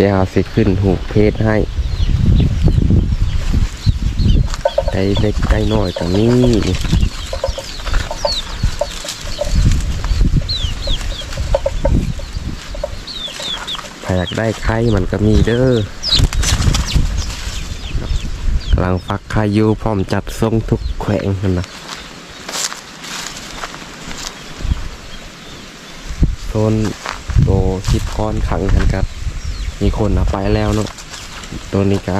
เดี๋ยวเราสิขึ้นหูเพจให้ได้เล็กได้น้อยตรงนี้ถ้าอยากได้ไข่มันก็มีเด้อกำลังฟักไข่อยู่พร้อมจัดทรงทุกแขวงนั่นนะโซนโตคิดค้อนขังกันครับ มีคนเอาไปแล้วเนาะตัวนี้ก็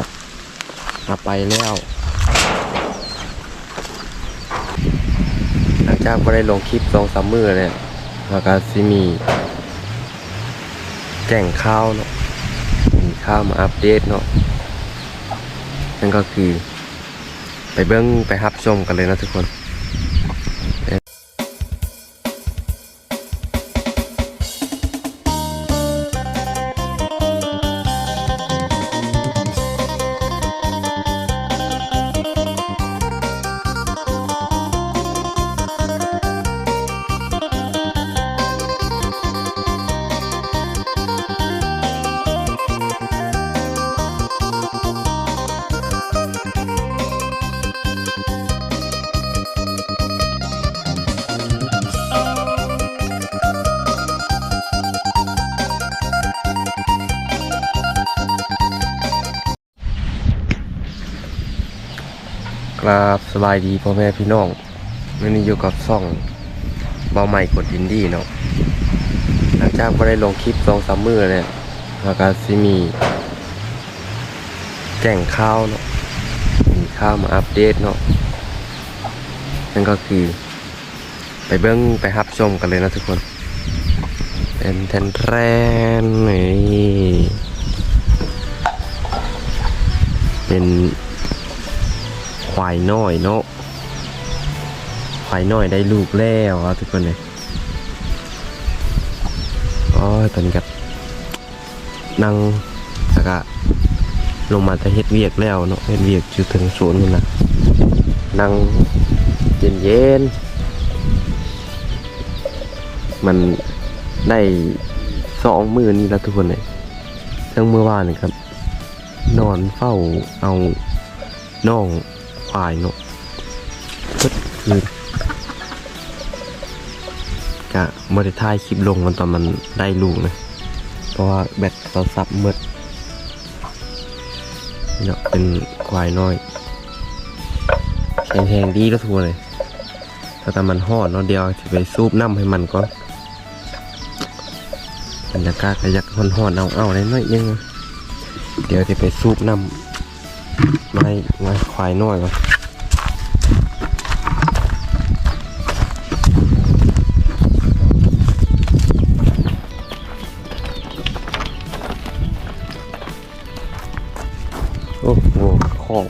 เอาไปแล้ว หลังจากก็ได้ลงคลิปสองสามมือเลยแล้วก็ซิมี แจ้งข้าวเนาะมีข้าวมาอัปเดตเนาะนั่นก็คือ ไปเบิ้งไปฮับชมกันเลยนะทุกคน กราบสบายดีพ่อแม่พี่น้องวันนี้อยู่กับซ่องเบาใหม่กดอินดี้เนาะหลังจากก็ได้ลงคลิปสองสามมือเลยแล้วก็ซิมีแจ้งข้าวเนาะมีข้าวมาอัปเดตเนาะนั่นก็คือ ไปเบิ้งไปฮับชมกันเลยนะทุกคนเป็นแทนแรนนี่เป็น ควายน้อยเนาะควายน้อยได้ลูกแล้วครับทุกคนเลยอ้ยตอนนี้ก็นั่งแล้วก็ลงมาจะเฮ็ดเวียกแล้วเนาะเฮ็ดเวียกจุดถึงสวนมันนะนั่งเย็นเย็นๆมันได้สองมือนี่แล้วทุกคนเลยทั้งเมื่อวานนี่ครับ นอนเฝ้าเอาน้อง ฝ่ายเนาะก็คือกะบริท้ายคลิปลงมันตอนมันได้ลูกนะ เพราะว่าแบตโทรศัพท์มืดเนาะเป็นควายน้อยแข็งแรงดีแล้วทุกคนเลยแต่ตอนมันหอดเนาะเดียวจะไปซูบน้ำให้มันก่อนบรรยากาศก็อยากหอนหอนๆเอาเอาได้น่อยนึงเดี๋ยวจะไปซูบน้ำ ไม่ไม่ควายน้อยก่อนโอ้โหของ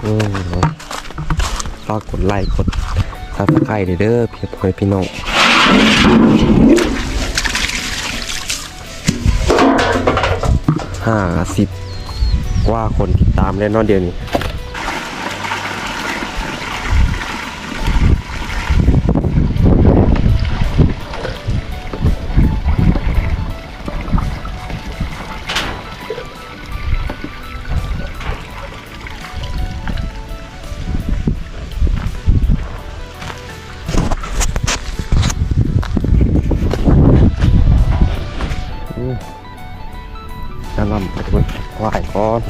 โอ้โหฝากกดไลค์กด ซับสไครต์เด้อเพียบพอยพี่น้องห้าสิบว่าคนติดตามแล้วนอนเดียวนี้ นำไปดูควายก่อน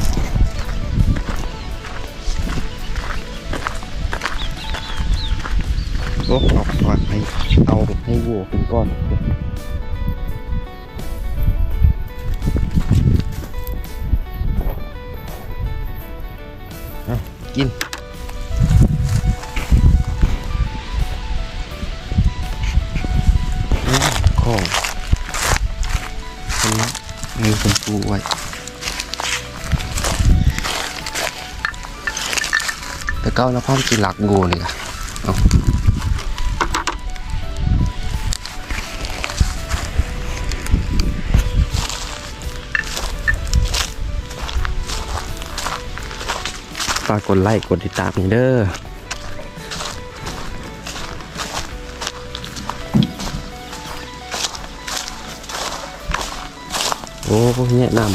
โอ้เอาควายให้เอาให้วัวกินก่อนกิน มีคนปูไว้แต่เก้าแล้วพ่อมกินหลักงูนี่ค่ะเอาฝากกดไลค์กดติดตามเด้อ โอ้แน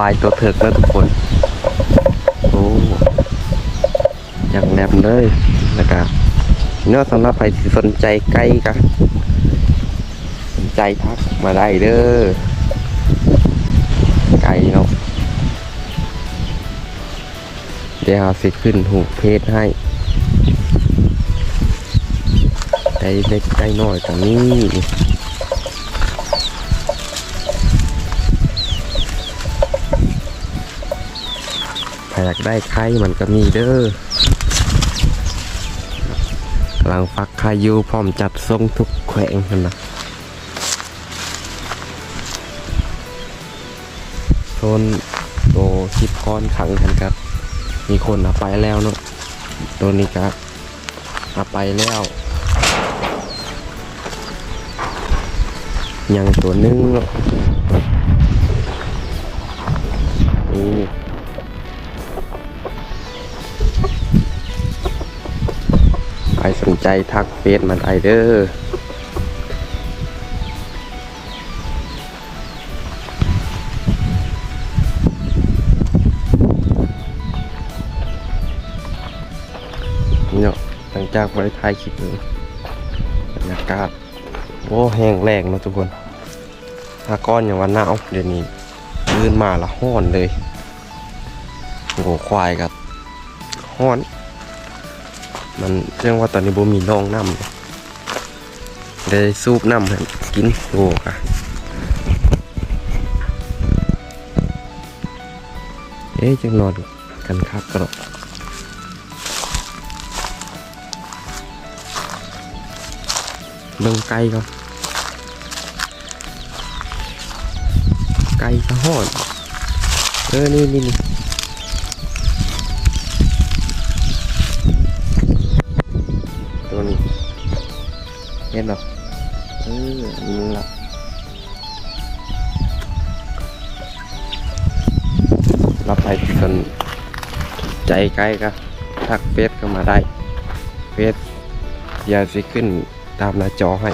ควายตัวเถิกแล้วทุกคน โอ้อย่างแนบเลยนะครับเนื้อสำหรับใครที่สนใจไก่กะสนใจทักมาได้เด้อไก่เนาะเดี๋ยวเราสิขึ้นหูเพจให้ไก่เล็กไก่น้อยตรงนี้ ใครอยากได้ไข่มันก็มีเด้อกำลังฟักไข่อยู่พร้อมจัดทรงทุกแขวงนั่นนะโซนโตคิดก้อนขังกันครับ มีคนเอาไปแล้วเนาะตัวนี้ครับเอาไปแล้วยังตัวนึงเนาะนี่ ใครสนใจทักเฟซมาได้เด้อเนาะหลังจากบริทายคลิปหนึ่งบรรยากาศโอ้แห้งแรงนะทุกคนถ้าก้อนอย่างวันหนาวเดี๋ยวนี้ลื่นมาละห้อนเลยโอ้โหควายกับห้อน มันเรื่องว่าตอนนี้บ่มีน้องน้ำได้สูบน้ำให้กินโอ้ค่ะเอ๊ะจังนอนกันคักกระดกเบิ่งไก่ก่อนไก่สะหอนเออนี่นี่นี่ ห็นเหรอเออนี่ละรับไปคนใจใกล้ก็ทักเฟซเข้ามาได้เฟซอย่าสิขึ้นตามหน้าจอให้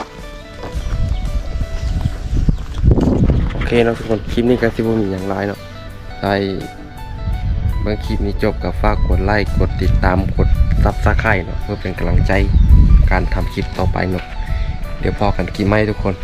โอเคเนาะทุกคนคลิปนี้ก็สิบมีอย่างไรเนาะใครเมื่อคลิปนี้จบกับฝากกดไลค์กดติดตามกดซับสไครต์เนาะเพื่อเป็นกำลังใจการทำคลิปต่อไปเนาะ เดี๋ยวพอกันกี่ไม้ทุกคน